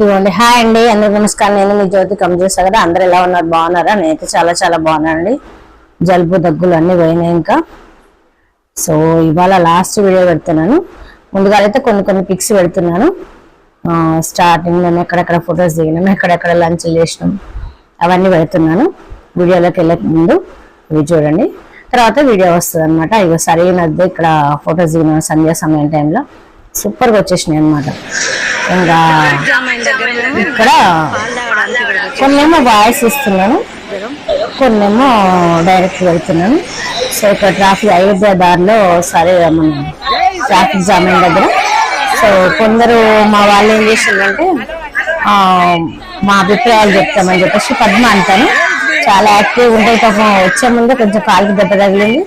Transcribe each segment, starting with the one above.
ఇదిగోండి. హాయ్ అండి. అందరికి నమస్కారం. నేను మీ జ్యోతి కమ్ సగర కదా అందరు ఎలా ఉన్నారు? బాగున్నారా? నేనైతే చాలా చాలా బాగున్నానండి. జలుబు దగ్గులు అన్నీ పోయినాయి ఇంకా. సో ఇవాళ లాస్ట్ వీడియో పెడుతున్నాను. ముందుగా అయితే కొన్ని కొన్ని పిక్స్ పెడుతున్నాను. స్టార్టింగ్ నేను ఎక్కడెక్కడ ఫొటోస్ దిగినాం ఎక్కడెక్కడ లంచ్ చేసినాం అవన్నీ పెడుతున్నాను. వీడియోలోకి వెళ్ళే ముందు ఇవి చూడండి. తర్వాత వీడియో వస్తుంది అనమాట ఇక సరైనది ఇక్కడ ఫొటోస్ దిగిన సంధ్యా సమయం టైంలో. సూపర్గా వచ్చేసినాయి అనమాట ఇంకా ఇక్కడ కొన్నేమో వాయిస్ ఇస్తున్నాను. కొన్నేమో డైరెక్ట్ వెళ్తున్నాను. సో ఇక్కడ ట్రాఫిక్ అయోధ్య దారిలో సరే మన ట్రాఫిక్ జామ్ అయిన దగ్గర. సో కొందరు మా వాళ్ళు ఏం చేసిందంటే మా అభిప్రాయాలు చెప్తామని చెప్పేసి పద్మ అంటాను. చాలా యాక్టివ్ ఉంటాయి పాపం వచ్చే ముందు కొంచెం కాలుకి దెబ్బ తగిలింది.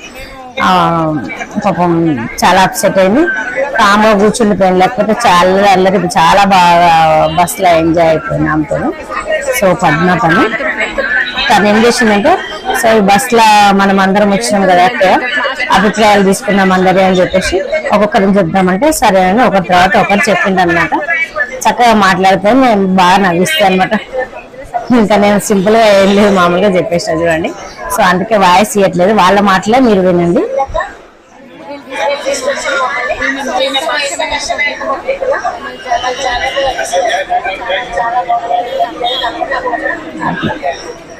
పాపం చాలా అప్సెట్ అయింది. కామ్గా కూర్చుండిపోయింది లేకపోతే చాలా అల్లరి చాలా బాగా బస్సులో ఎంజాయ్ అయిపోయింది ఆమెతో. సో పద్మ తను. తను ఏం చేసిందంటే సో ఈ బస్సులో మనం అందరం వచ్చినాం కదా అక్కడ అభిప్రాయాలు తీసుకున్నాం అందరి అని చెప్పేసి ఒక్కొక్కరిని చెప్దామంటే సరే అని ఒకరి తర్వాత ఒకరు చెప్పింది అనమాట చక్కగా మాట్లాడితే మేము బాగా నవ్విస్తాను అనమాట ఇంకా నేను సింపుల్గా ఏం లేదు మామూలుగా చెప్పేసిన చూడండి. సో అందుకే వాయిస్ ఇవ్వట్లేదు వాళ్ళ మాటలే మీరు వినండి.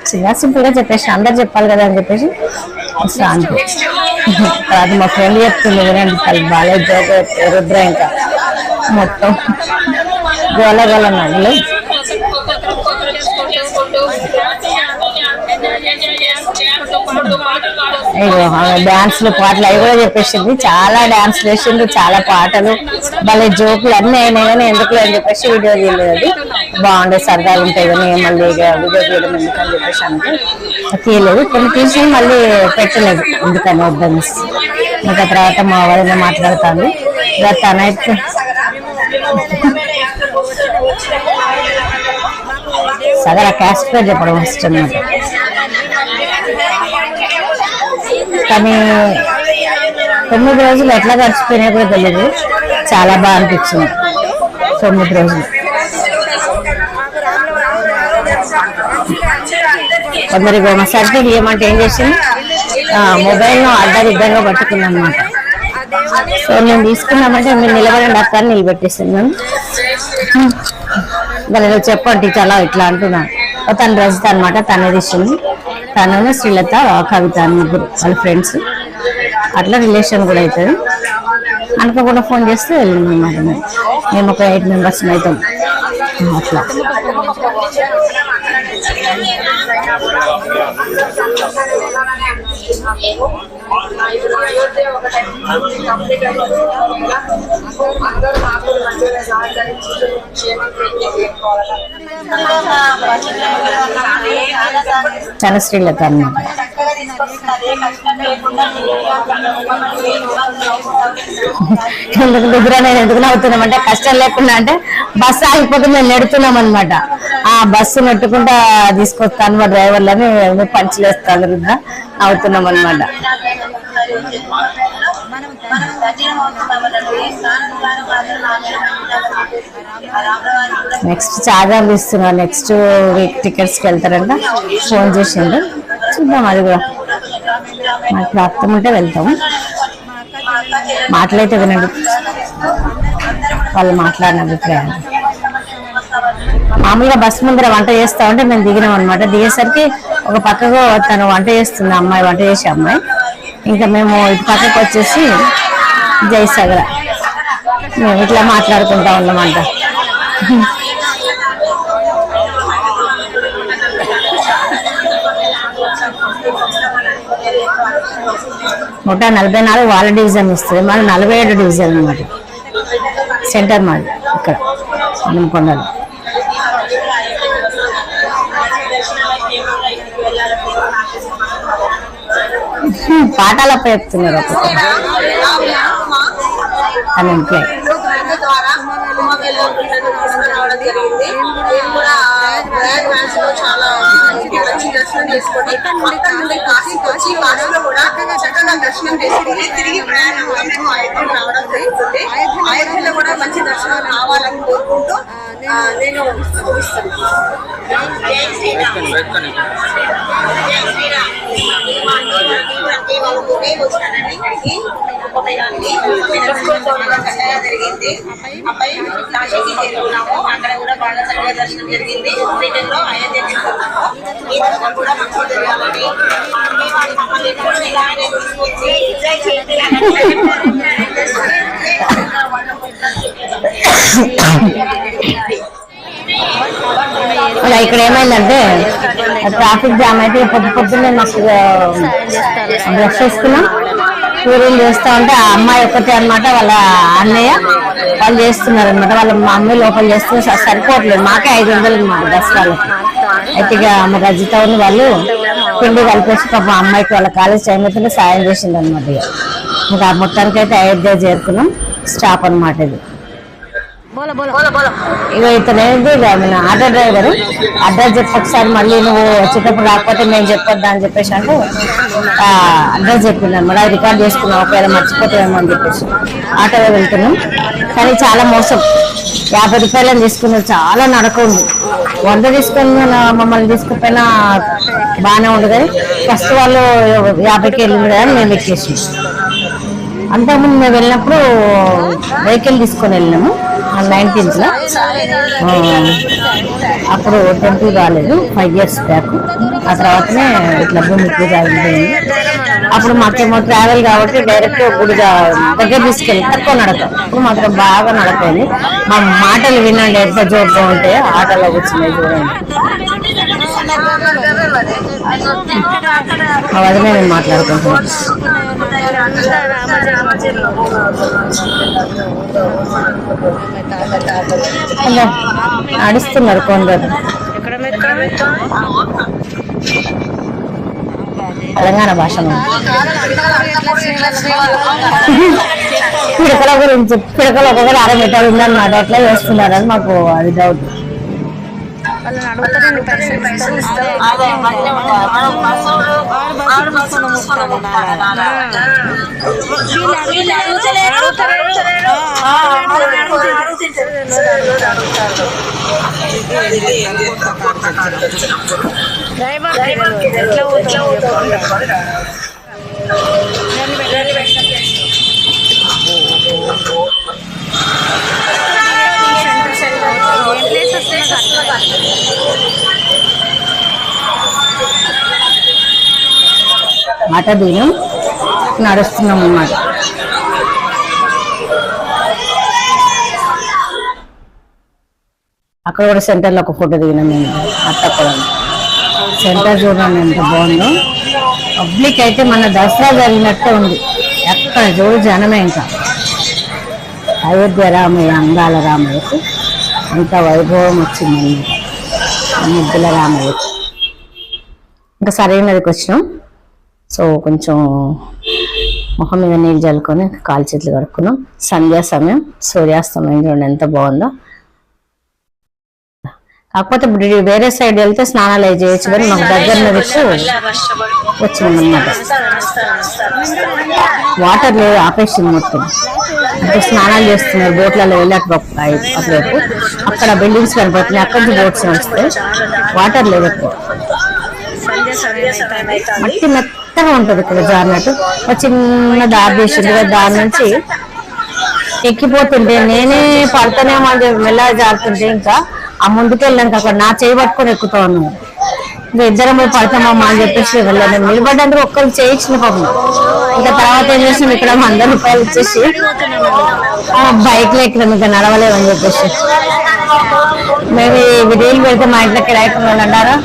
చిన్న సింపుల్గా చెప్పేసి అందరు చెప్పాలి కదా అని చెప్పేసి. శాంతి తర్వాత మా ఫ్రెండ్ చెప్తుంది వినండి తల్లి బాగా జోక రుద్ర ఇంకా మొత్తం. గోల గోల నవ్వులు. డాన్స్లు పాటలు అవి కూడా చెప్పేసింది చాలా డాన్స్ వేసిండ్రు చాలా పాటలు. భలే జోకులు అన్నీ అయినాయి కానీ ఎందుకు అని చెప్పేసి వీడియో తీయలేదు బాగుండే సరదాగా ఉంటాయి కానీ మళ్ళీ ఇక వీడియో తీయడం ఎందుకని చెప్పేసి అంటే తీయలేదు. కొన్ని తీసి మళ్ళీ పెట్టలేదు. ఎందుకని వద్దని ఇంకా తర్వాత మా వాళ్ళని మాట్లాడతాను ఇక తనైతే సగల క్యాస్ట్ పేరు చెప్పడం ఫస్ట్ అన్నమాట కానీ తొమ్మిది రోజులు ఎట్లా గడిచిపోయినా కూడా తెలియదు చాలా బాగా అనిపించింది. తొమ్మిది రోజులు. కొందరి మా సర్టిఫికేట్ ఇవ్వమంటే ఏం చేసింది? మొబైల్ను అడ్డదిడ్డంగా పట్టుకుంది సో నేను తీసుకున్నామంటే మీరు నిలబడండి అక్క అని నిలబెట్టేస్తున్నాను దాని చెప్పండి చాలా ఇట్లా అంటున్నాను. తను రజిత అనమాట తనే తీసింది. తను శ్రీలత కవిత అని ముగ్గురు వాళ్ళ ఫ్రెండ్స్ అట్లా రిలేషన్ కూడా అవుతుంది అనుకోకుండా ఫోన్ చేస్తే వెళ్ళింది మేము. మేము ఒక ఎయిట్ మెంబర్స్ అవుతాం అట్లా. చాలా శ్రీలత అనమాట ఎందుకు దగ్గర నేను ఎందుకు నవ్వుతున్నాం అంటే కష్టం లేకుండా అంటే బస్సు ఆగిపోతే మేము నెడుతున్నాం అనమాట ఆ బస్సు నెట్టుకుంటా తీసుకొస్తాను మా డ్రైవర్లని పంచలేస్తాను కదా నవ్వుతున్నాం అనమాట నెక్స్ట్ చార్జర్ ఇస్తున్నారు నెక్స్ట్ వీక్ టికెట్స్కి వెళ్తారంట. ఫోన్ చేసిండు. చూద్దాం అది కూడా. మాకు ప్రాప్తం ఉంటే వెళ్తాము. మాటలైతే వినండి. వాళ్ళు మాట్లాడిన అభిప్రాయం మామూలుగా బస్ ముందర వంట చేస్తా ఉంటే మేము దిగినాం అనమాట దిగేసరికి ఒక పక్కకు తను వంట చేస్తుంది అమ్మాయి వంట చేసే అమ్మాయి. ఇంకా మేము ఇటు పక్కకు వచ్చేసి జయసాగర. మేము ఇట్లా మాట్లాడుకుంటా ఉన్నామంట. నూట నలభై నాలుగు వాళ్ళ డివిజన్ ఇస్తుంది. మరి నలభై ఏడు డివిజన్ అనమాట సెంటర్ మాది ఇక్కడ హనుమకొండలో లో చాలా మంచి దర్శనం చేసుకొని అక్కడ నుండి కాశీకి వచ్చి కాశీలో కూడా చక్కగా దర్శనం చేసుకుని తిరిగి ప్రయాణం అవుతూ అయోధ్య రావడం జరుగుతుంది అయోధ్యలో కూడా మంచి దర్శనం కావాలని కోరుకుంటూ నేను ఇంటికి వాళ్ళతోనే వచ్చానండి ఇక్కడికి కుటుంబమైనానికి చక్కగా జరిగింది. అబ్బాయి కాశీకి చేరుకున్నాము. అక్కడ కూడా బాగా చక్కగా దర్శనం జరిగింది. రిటర్న్లో అయోధ్య ఈ దర్శనం కూడా మంచిగా జరగాలని అమ్మాయి వారి మమ్మల్ని ఎప్పుడు ఇలానే తీసుకొచ్చి జై ఇలా ఇక్కడ ఏమైందంటే ట్రాఫిక్ జామ్ అయితే పొద్దు పొద్దున్నే మాకు బ్రష్ చేసుకున్నాం పూరీలు చేస్తా ఉంటే ఆ అమ్మాయి ఒక్కటే అన్నమాట వాళ్ళ అన్నయ్య. వాళ్ళు చేస్తున్నారు అనమాట వాళ్ళ మమ్మీ లోపల చేస్తే సరిపోవట్లేదు. మాకే ఐదు వందలు అనమాట దసరాలు అయితే ఇక మా రజిత ఉన్న వాళ్ళు పిండి కలిపేసి పాప అమ్మాయికి వాళ్ళ కాలేజ్ టైం అయితే సాయం చేసింది అనమాట ఇక. ఇంకా మొత్తానికి అయితే అయోధ్య చేరుకున్నాం. స్టాప్ అన్నమాట ఇది. ఇక ఇతను ఏంటి ఇక మన ఆటో డ్రైవర్. అడ్రస్ చెప్పు ఒకసారి మళ్ళీ నువ్వు వచ్చేటప్పుడు రాకపోతే మేము చెప్పొద్దా అని చెప్పేసి అంటే అడ్రస్ చెప్పింది అనమాట అది రికార్డ్ చేసుకున్నాం ఒకవేళ మర్చిపోతామేమో అని చెప్పేసి. ఆటోలో వెళ్తున్నాం. కానీ చాలా మోసం. యాభై రూపాయలని తీసుకున్నారు చాలా నడక ఉంది వంద తీసుకొని మమ్మల్ని తీసుకుపోయినా బాగానే కానీ ఫస్ట్ వాళ్ళు యాభైకి వెళ్ళింది కదా మేము ఎక్కేసాం అంతకుముందు మేము వెళ్ళినప్పుడు వెహికల్ తీసుకొని వెళ్ళినాము. నైన్టీన్త్లో? అప్పుడు టెంపుల్ రాలేదు ఫైవ్ ఇయర్స్ బ్యాక్. ఆ తర్వాతనే ఇట్లా భూమి పూజ అయిపోయింది. అప్పుడు మాకేమో ట్రావెల్ కాబట్టి డైరెక్ట్ గుడి దగ్గర తీసుకెళ్ళి తక్కువ నడక. ఇప్పుడు మాత్రం బాగా నడకండి మా మాటలు వినండి ఎంత జోక్గా ఉంటే ఆటలో కూర్చున్నాయి చూడండి. వదిలే నేను మాట్లాడుకుంటున్నాను హలో నడుస్తున్నారు కొందరు తెలంగాణ భాష పిడకల గురించి పిడకలు ఒక్కొక్కరు అర మీటర్ ఉందన్నమాట. ఎట్లా చేస్తున్నారని మాకు అది డౌట్ అదే మధ్య ఉంటారు. మనం బస్సులు ఆరు బస్సులు చూసుకొని ఉంటారు. నాన్న. వీళ్ళు అడుగుతలేరు, అడుగుతలేరు. ఆ, మనం అడుగుతలేరు, అడుగుతలేరు. డ్రైవర్కి ఎట్లా పోతామో మట మాట నడుస్తున్నాం అన్నమాట అక్కడ కూడా సెంటర్లో ఒక ఫోటో దిగినాం మేము. అత్తప్పుడు సెంటర్ చూడండి ఎంత బాగుందో. పబ్లిక్ అయితే మన దసరా జరిగినట్టే ఉంది. ఎక్కడ చూడు జనమే ఇంకా. అయోధ్య రామయ్య అందాల రామయ్యకు అంత వైభవం వచ్చింది ముద్దుల రామయ్య. ఇంకా సరైనదికి వచ్చినాం. సో కొంచెం మొహం మీద నీళ్ళు చల్లుకొని కాలు చేతులు కడుక్కున్నాం. సంధ్యా సమయం. సూర్యాస్తమయం చూడండి ఎంత బాగుందో. కాకపోతే వేరే సైడ్ వెళ్తే స్నానాలు అవి చేయొచ్చు కానీ మాకు దగ్గర దిక్కు వచ్చినాం అన్నమాట వాటర్ లేదు ఆపేసింది మొత్తం. అంటే స్నానాలు చేస్తున్నారు బోట్లలో వెళ్ళి అటు పక్క- అటువైపు అక్కడ బిల్డింగ్స్ కనపడుతున్నాయి అక్కడి నుంచి బోట్స్ నడుస్తాయి. వాటర్ లేదు ఎక్కువ మట్టి మెత్తగా ఉంటది ఇక్కడ జారినట్టు. ఒక చిన్న దారి చేసింది దారి నుంచి ఎక్కిపోతుంటే నేనే పడతానేమో అని చెప్పి మెల్లగా జారుతుంటే ఇంకా ఆ ముందుకు అక్కడ నా చేయి పట్టుకొని ఎక్కుతా ఉన్నాను ఇంకా ఇద్దరం పోయి పడతామమ్మా అని చెప్పేసి వెళ్ళాను. నిలబడ్డానికి ఒక్కరు చేయించిన పాపం. ఇంకా తర్వాత ఏం చేసాం? ఇక్కడ వంద రూపాయలు ఇచ్చేసి బైక్లో ఎక్కడ ఎక్కినాం. ఇంకా నడవలేమని చెప్పేసి. మేము ఈ పెడితే మా ఇంట్లో కిరాయికి వాళ్ళు అన్నారా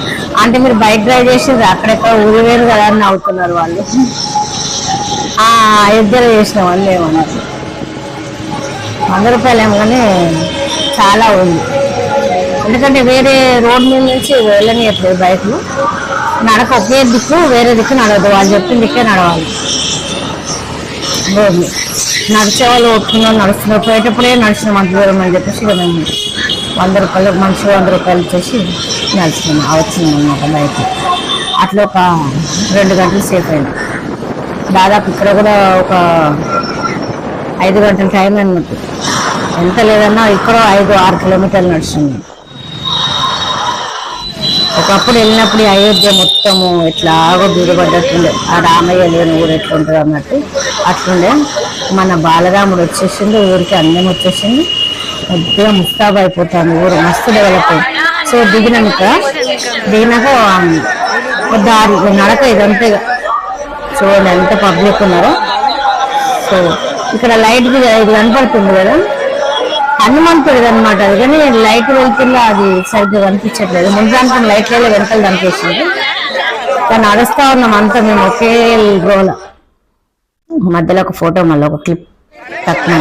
అంటే మీరు బైక్ డ్రైవ్ చేసి అక్కడెక్కడ ఊరి వేరు కదా అని నవ్వుతున్నారు వాళ్ళు. ఇద్దరు చేసిన వాళ్ళు ఏమన్నారు వంద రూపాయలు ఏమో కానీ చాలా ఉంది. ఎందుకంటే వేరే రోడ్ మీద నుంచి వెళ్ళనియట్లేదు బైక్లు. నడక ఒకే దిక్కు వేరే దిక్కు నడవద్దు. వాళ్ళు చెప్పిన దిక్కే నడవాలి. రోడ్లు నడిచే వాళ్ళు ఒప్పుకున్నాం నడుస్తున్నారు. పోయేటప్పుడే నడిచిన మంచి దూరం అని చెప్పేసి ఇక మేము వంద రూపాయలు మనిషి వంద రూపాయలు చేసి నడిచినాం ఆ వచ్చినాం అనమాట బయట అట్లా ఒక రెండు గంటలు సేఫ్ అయింది. దాదాపు ఇక్కడ కూడా ఒక ఐదు గంటల టైం అన్నట్టు ఎంత లేదన్నా ఇక్కడ ఐదు ఆరు కిలోమీటర్లు నడుస్తుంది ఒకప్పుడు వెళ్ళినప్పుడు అయోధ్య మొత్తము ఎట్లాగో బీడబడ్డట్టుండే ఆ రామయ్య లేని ఊరు ఎట్లుంటుంది అన్నట్టు అట్లుండే. మన బాలరాముడు వచ్చేసిండు ఊరికి అందం వచ్చేసింది. కొద్దిగా ముస్తాబ్ అయిపోతాను ఊరు మస్తు డెవలప్ అయింది. సో దిగినాక దిగినాక దారి నడక ఇదంతా చూడండి ఎంత పబ్లిక్ ఉన్నారో. సో ఇక్కడ లైట్ ఇది కనపడుతుంది కదా. హనుమంతుడు అనమాట అది కానీ లైట్ వెళ్తున్నా అది సరిగ్గా కనిపించట్లేదు. ముందు లైట్ లైట్లలో వెనకలు కనిపిస్తుంది. కానీ నడుస్తా ఉన్నాం అంతా మేము ఒకే రోల. మధ్యలో ఒక ఫోటో మళ్ళీ ఒక క్లిప్ తక్కువ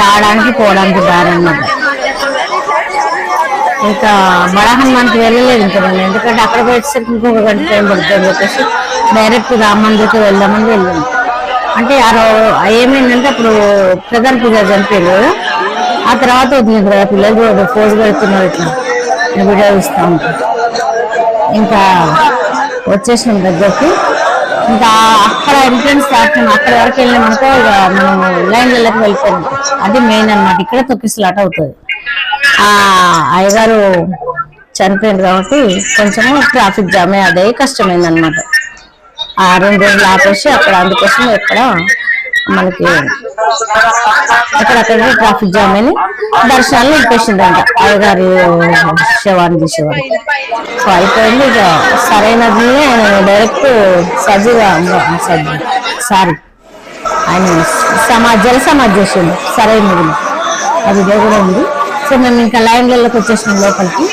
రావడానికి పోవడానికి దారన్నమాట. ఇంకా బడా హనుమాన్కి వెళ్ళలేదు ఇంకా మనం ఎందుకంటే అక్కడ పోయేసరికి ఇంకొక గంట టైం పడుతుంది చెప్పేసి డైరెక్ట్ రామ్ మందిర్కి వెళ్దామని వెళ్ళాము అంటే ఆ రో- ఏమైందంటే అప్పుడు ప్రధాన పూజ చనిపోయారు ఆ తర్వాత వదిలేదు కదా పిల్లలు కూడా ఫోజ్ పెడుతున్నారు ఇట్లా. నేను వీడియో ఇంకా వచ్చేసినాం దగ్గరికి. ఇంకా అక్కడ ఎంట్రన్స్ దాటినాం అక్కడ వరకు వెళ్ళామంటే ఇక మనం లైన్లకి వెళ్ళిపోయాం అది మెయిన్ అన్నమాట. ఇక్కడ తొక్కిసలాట అవుతుంది. ఆ అయ్యగారు చనిపోయింది కాబట్టి కొంచెము ట్రాఫిక్ జామ్ అదే కష్టమైంది అనమాట రెండు రోజులు ఆపేసి అక్కడ అందుకోసం ఎక్కడ మనకి అక్కడక్కడ ట్రాఫిక్ జామ్ అని దర్శనాలు నిలిపేసిందంట అయ్యగారి శవాన్ని తీసేవారు సో అయిపోయింది ఇక సరైనది డైరెక్ట్ సజీవ సజీ సారీ ఆయన సమాజ్ జల సమాజ్ చేసిండు. సరైనది అది కూడా ఉంది. సో మేము ఇంకా లైన్లలోకి వచ్చేసినాం లోపలికి.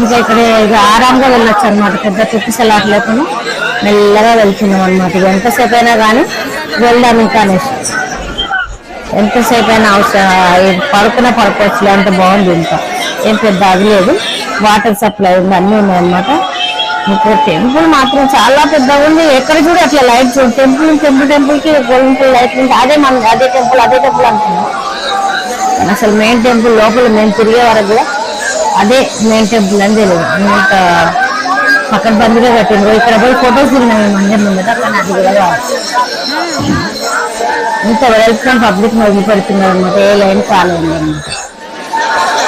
ఇంకా ఇక్కడ ఇక ఆరాంగా వెళ్ళొచ్చు అనమాట పెద్ద తొక్కిసలాట లేకుండా. మెల్లగా వెళ్తున్నాం అనమాట ఎంతసేపు అయినా కానీ వెళ్దాం ఇంకా అనేసి. ఎంతసేపు అయినా అవసరం ఇది పడుకున్న పడుకోవచ్చు అంత బాగుంది ఇంకా. ఏం పెద్ద అది లేదు. వాటర్ సప్లై ఉంది అన్నీ ఉన్నాయన్నమాట ఇప్పుడు టెంపుల్ మాత్రం చాలా పెద్దగా ఉంది. ఎక్కడ చూడు అట్లా లైట్ చూడు టెంపుల్ టెంపుల్ టెంపుల్కి కి లైట్ ఉంది అదే మన అదే టెంపుల్ అదే టెంపుల్ అంటున్నాం. అసలు మెయిన్ టెంపుల్ లోపల మేము తిరిగే వరకు కూడా అదే మెయిన్ టెంపుల్ అని తెలియదు. ఇంకా పక్కన బందిగా కట్టిండ్రు ఇక్కడ పోయి ఫొటోస్ దిగినాం మేము మందిరం ముందట కానీ అది కూడా ఇంత వెళ్తున్నాం పబ్లిక్ వదిలిపెడుతున్నారు అనమాట ఏ లైన్ కాలేదు అనమాట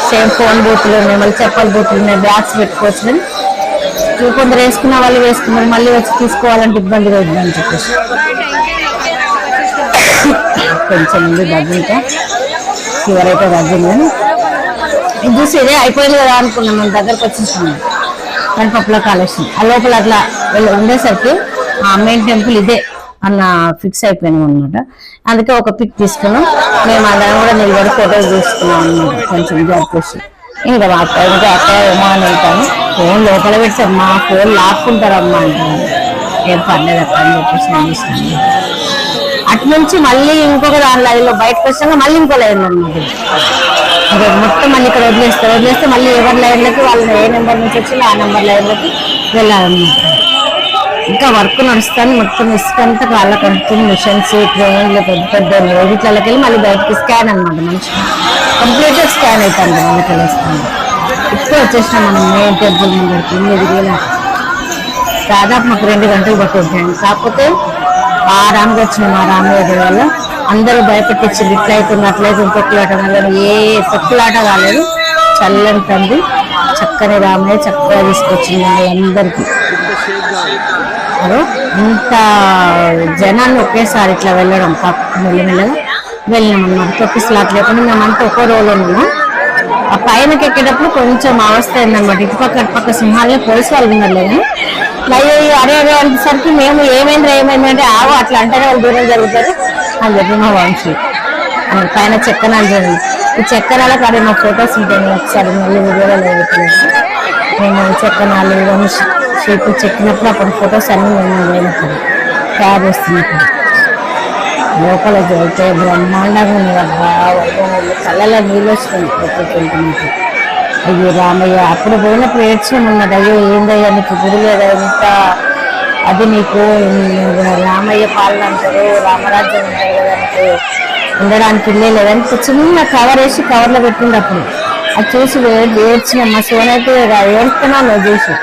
సేమ్ ఫోన్ బూతులు ఉన్నాయి మళ్ళీ చెప్పల బూతులు ఉన్నాయి బ్యాగ్స్ పెట్టుకోవచ్చు కానీ కొందరు వేసుకున్న వాళ్ళు వేసుకున్నారు మళ్ళీ వచ్చి తీసుకోవాలంటే ఇబ్బందిగా ఉంది అని చెప్పేసి కొంచెం ఉంది దగ్గర ఫీవర్ అయితే కానీ ఇది చూసి ఇదే అయిపోయింది కదా అనుకున్నాం మన దగ్గరకు వచ్చేస్తున్నాం కనపప్పులో కాలేసి ఆ లోపల అట్లా వెళ్ళి ఉండేసరికి ఆ మెయిన్ టెంపుల్ ఇదే అన్న ఫిక్స్ అయిపోయినాం అనమాట అందుకే ఒక పిక్ తీసుకున్నాం. మేము అందరం కూడా నిలబడి ఫోటోస్ తీసుకున్నాం అనమాట కొంచెం జరిపేసి ఇంకా మా అక్క ఇంకా అక్క ఏమో అని వెళ్తాను. ఫోన్ లోపల పెట్టారు. మా ఫోన్ లాక్కుంటారమ్మా అంటాను ఏం పర్లేదు అక్క అని చెప్పేసి నేను అటు నుంచి మళ్ళీ ఇంకొక దాని లైన్లో బయటకు వచ్చాక మళ్ళీ ఇంకో లైన్ అనమాట మొత్తం మళ్ళీ ఇక్కడ వదిలేస్తారు. వదిలేస్తే మళ్ళీ ఎవరి లైన్లకి వాళ్ళు ఏ నెంబర్ నుంచి వచ్చి ఆ నెంబర్ లైన్లకి వెళ్ళాలన్నమాట ఇంకా వర్క్ నడుస్తాను మొత్తం ఇసుక అంతా కాళ్ళకి మిషన్స్ ట్రైన్లు పెద్ద పెద్ద రోడ్లకి వెళ్ళి మళ్ళీ బయటకి స్కాన్ అనమాట మనిషి. కంప్లీట్గా స్కాన్ అవుతాను వాళ్ళకి వెళ్ళేస్తాను ఇప్పుడు వచ్చేసినా మనం మెయిన్ టెంపుల్ ముందరికి. ఎనిమిది వేల. దాదాపు మాకు రెండు గంటలు పట్టించండి కాకపోతే ఆ రాముడు వచ్చిన రామ్ రామయ్య వల్ల అందరూ భయపెట్టించారు ఇట్లా అవుతుంది అట్లా తొక్కులాట ఏ తొక్కులాట కాలేదు చల్లని తండ్రి చక్కని రామయ్య చక్కగా తీసుకొచ్చింది అందరికీ హలో ఇంత జనాన్ని ఒకేసారి ఇట్లా వెళ్ళడం పక్కన మెల్లమెల్లగా వెళ్ళినాం అన్నమాట తొక్కిసలాట్ లేకుండా మేమంతా ఒక్కో రోజు ఉన్నాము ఆ పైనకి ఎక్కేటప్పుడు కొంచెం అవస్థ అయిందన్నమాట ఇటుపక్క అటుపక్క సింహాలే పోలీసు వాళ్ళు ఉన్నారు లేదు అయ్యో అరే అరే అనేసరికి మేము ఏమైంది ఏమైంది అంటే ఆవు అట్లా అంటేనే వాళ్ళు దూరం జరుగుతారు అని చెప్పి మా వంశీ పైన చక్కనాలు జరిగింది ఈ చెక్కనాల అదే మా ఫొటోస్ ఉంటాయి. ఒకసారి మళ్ళీ వీడియోలో లేకపోలేదు మేము చక్కనాలు ఇవన్నీ షేపు చెక్కినప్పుడు అప్పుడు ఫొటోస్ అన్నీ మేము లేనప్పుడు తయారు చేస్తున్నప్పుడు. లోపల అయితే బ్రహ్మాండంగా ఉంది అబ్బా కళ్ళలో నీళ్ళు వస్తుంది వెళ్తున్నట్టు అయ్యో రామయ్య అప్పుడు పోయినప్పుడు ఏడ్చామన్నది అయ్యో ఏందయ్యా నీకు గుడి లేదా? ఇంత అది నీకు రామయ్య పాలన అంటారు రామరాజ్యం అంటారు కదా నీకు ఉండడానికి ఇల్లే లేదని చిన్న కవర్ వేసి కవర్లో పెట్టింది అప్పుడు. అది చూసి ఏడ్చిన మా సోనైతే ఏడుస్తున్నాను చూసి.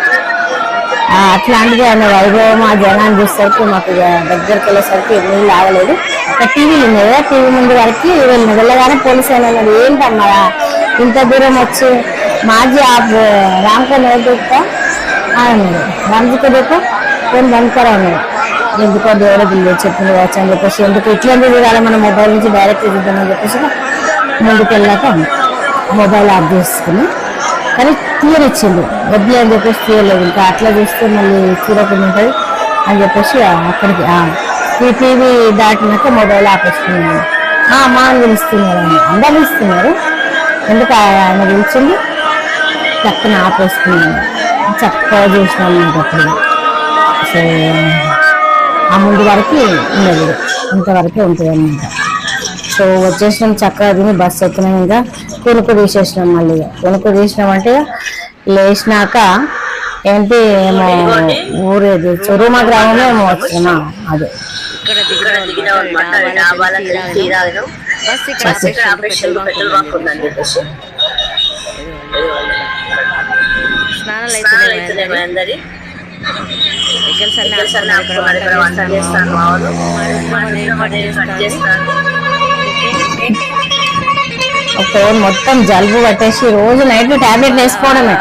అట్లాంటిది ఆయన వైభవం ఆ జనాన్ని చూసేసరికి మాకు ఇక దగ్గరికి వెళ్ళేసరికి నీళ్ళు ఆగలేదు. ఒక టీవీ ఉన్నాయి కదా టీవీ ముందు వరకు వెళ్ళిన వెళ్ళగానే పోలీసు అయినా ఏంటమ్మా ఇంత దూరం వచ్చి మాజీ ఆ రామ్కో నేర్పిస్తా అన్నాడు. రామ్జీకి देखो ఫోన్ బంద్ కరా అన్నాడు ఎందుకో దేవుడు లేదు చెప్పింది కావచ్చు అని చెప్పేసి ఎందుకు ఇట్లాంటి చూడాలి మన మొబైల్ నుంచి డైరెక్ట్ చూద్దామని చెప్పేసి ముందుకు వెళ్ళాక మొబైల్ ఆఫ్ చేసుకుని కానీ తీర ఇచ్చిండు. వద్దులే అని చెప్పేసి తీయలేదు ఇంకా అట్లా చూస్తే మళ్ళీ తీరకుండా ఉంటుంది అని చెప్పేసి అక్కడికి ఈ టీవీ దాటినాక మొబైల్ ఆపేస్తున్నాను ఆ అని పిలుస్తున్నారు. అని అందరు పిలుస్తున్నారు. ఎందుకు ఆయన పిలిచింది చక్కన ఆపేసుకున్నాను. చక్కగా చూసినాను నాకు అప్పుడు సో ఆ ముందు వరకు ఉండదు. ఇంతవరకే ఉంటుంది అనమాట సో వచ్చేసినాం చక్కగా తిని బస్సు ఎక్కినాం ఇంకా. కొనుక్కు తీసేసినాం మళ్ళీ. ఇక. కొనుక్కు తీసినాం అంటే లేచినాక ఏంటి ఏమో ఊరేది. చొరుమ గ్రామమే ఏమో వచ్చినా అదే. స్నానాలు అందరి వెహికల్స్ అన్ని ఇక్కడ చేస్తాను ఓకే మొత్తం జలుబు పట్టేసి రోజు నైట్ టాబ్లెట్ వేసుకోవడమే.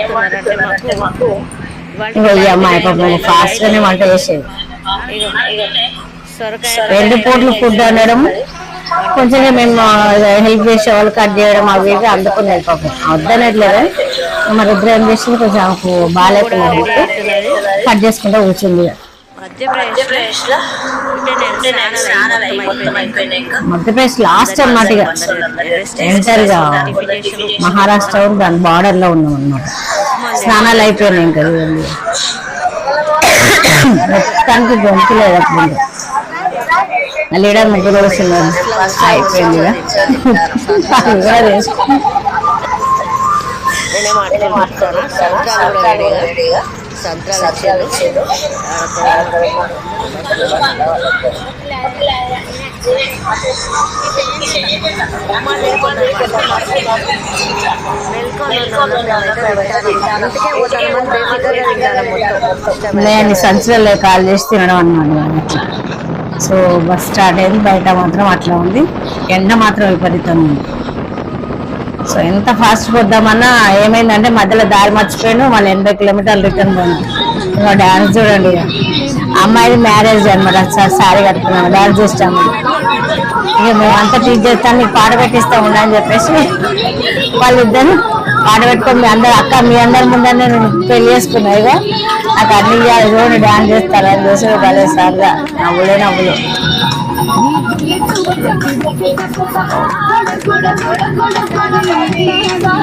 ఏం వండుతున్నారంటే మాకు? ఇక ఈ అమ్మాయి పాపం ఫాస్ట్ గానే వంట చేసేది. సొరకాయ రెండు పూట్లు ఫుడ్ అనడం. కొంచెం మేము హెల్ప్ చేసే వాళ్ళు కట్ చేయడం అవి ఇవి అందుకునేది పాపం. వద్దనట్లేదు? మరి ఇద్దరు ఏం చేసింది కొంచెం ఆమెకు కట్ చేసుకుంటూ కూర్చుంది. మధ్యప్రదేశ్ లాస్ట్ అన్నమాట ఇక. ఎంటర్గా మహారాష్ట్ర దాని బార్డర్లో ఉన్నాం అన్నమాట. స్నానాలు అయిపోయినాయి ఇంకా. మొత్తానికి గొంతులేదు అప్పుడు ఈడ ముగ్గురు వస్తున్నారు అయిపోయింది ఇక. అది కూడా చేసుకున్నాం. నేనే మాట్లాడుతాను సంత్రాలు కూడా రెడీగా. సంత్రాలు నేను సంచులలో కాల్ చేసి తినడం అన్నమాట సో బస్ స్టార్ట్ అయింది బయట మాత్రం అట్లా ఉంది. ఎండ మాత్రం విపరీతం ఉంది. సో ఎంత ఫాస్ట్ పోద్దామన్నా ఏమైందంటే మధ్యలో దారి మర్చిపోయాను. మళ్ళీ ఎనభై కిలోమీటర్లు రిటర్న్ పోయినా ఇంకా డ్యాన్స్ చూడండి. అమ్మాయిది మ్యారేజ్ అనమాట. సారీ కట్టుకున్నాము డ్యాన్స్ చూస్తాము ఇక మేము అంతా టీచ్ చేస్తాం నీకు పాట పెట్టిస్తా ఉన్నా అని చెప్పేసి వాళ్ళిద్దరు పాట పెట్టుకొని మీ అందరు అక్క మీ అందరి ముందర నేను పెళ్ళి చేసుకున్నా. ఇక నాకు అన్ని ఇవ్వాలి చూడండి డాన్స్ చేస్తారు అని చూసి భలే సార్గా నవ్వులే నవ్వులు.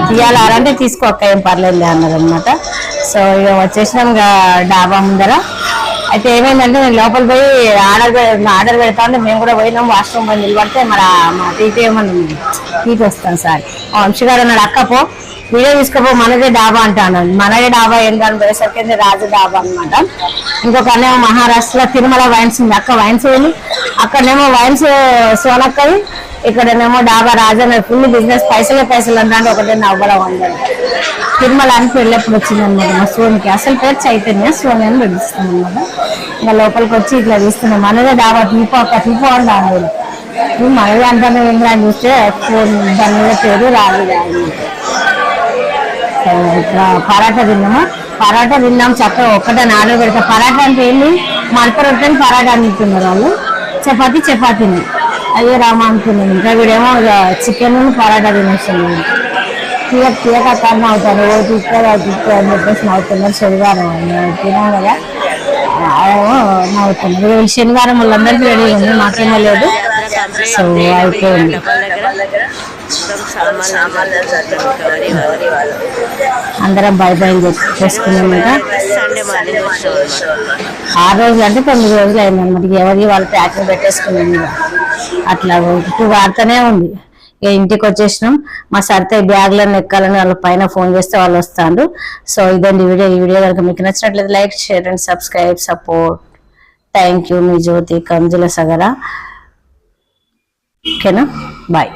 తీయాలంటే తీసుకో అక్క ఏం పర్లేదు అన్నారు అనమాట సో ఇక వచ్చేసినాం ఇంకా డాబా ముందర. అయితే ఏమైందంటే నేను లోపల పోయి ఆర్డర్ ఆర్డర్ పెడతా ఉంటే మేము కూడా పోయినాం వాష్రూమ్ పోయి నిలబడితే మన మా టీటీ మనం టీటీ వస్తాం సార్. వంశీగారు అన్నాడు అక్క పో వీడియో తీసుకుపో మనదే డాబా అంటాను మనదే డాబా ఏం కానీ పోయేసరికి రాజు డాబా అనమాట ఇంకొక మహారాష్ట్రలో తిరుమల వైన్స్ ఉంది. అక్క వైన్స్ అక్కడనేమో వైన్స్ సోనక్కది ఇక్కడనేమో డాబా రాజా ఫుల్ బిజినెస్ పైసలే పైసలు అన్నాడు ఒకటే నవ్వడం అందరు తిరుమల అని పెళ్ళి ఎప్పుడు వచ్చింది అనమాట మా సోనికి. అసలు పేరు చైతన్య సోని అని పిలుస్తాం అనమాట ఇంకా లోపలికి వచ్చి ఇట్లా తీస్తున్నాం మనదే డాబా తీపో ఒక తీపో అని రాలేదు. మనదే అంటాను ఏం రాని చూస్తే ఫోన్ దాని మీద పేరు రాదు రాదు పరాటా తిన్నామా? పరాటా తిన్నాం చక్కగా ఒక్కటే ఆర్డర్ పెడతా. పరాటా అంటే ఏంటి మడత రొట్టెని పరాటా అంటున్నారు వాళ్ళు. చపాతి చపాతీని. అయ్యే రామా అనుకున్నాను. ఇంకా వీడేమో చికెన్ పరాటా తినేస్తున్నాను తీయ తీయక కన్నా అవుతాను ఓ తిక్క తిక్క అని చెప్పేసి నవ్వుతున్నారు శనివారం. మేము తినాం కదా. ఏమో నవ్వుతున్నారు. శనివారం వాళ్ళందరికీ రెడీ ఉంది మాకేమో లేదు సో అయిపోయింది అందరం బై బై చేసుకున్నామంట మార్నింగ్ ఆరు రోజులు అంటే తొమ్మిది రోజులు అయింది అనమాట ఎవరికి వాళ్ళు ప్యాకింగ్ పెట్టేసుకున్నాం ఇక. అట్లా ఇప్పుడు వాడుతూనే ఉంది. ఇక ఇంటికి వచ్చేసినాం. మా సరితే బ్యాగ్లను ఎక్కాలని వాళ్ళ పైన ఫోన్ చేస్తే వాళ్ళు వస్తారు సో ఇదండి వీడియో. ఈ వీడియో కనుక మీకు నచ్చినట్లయితే like share and subscribe support. Thank you మీ జ్యోతి కంజుల సగర. ఓకేనా? బాయ్.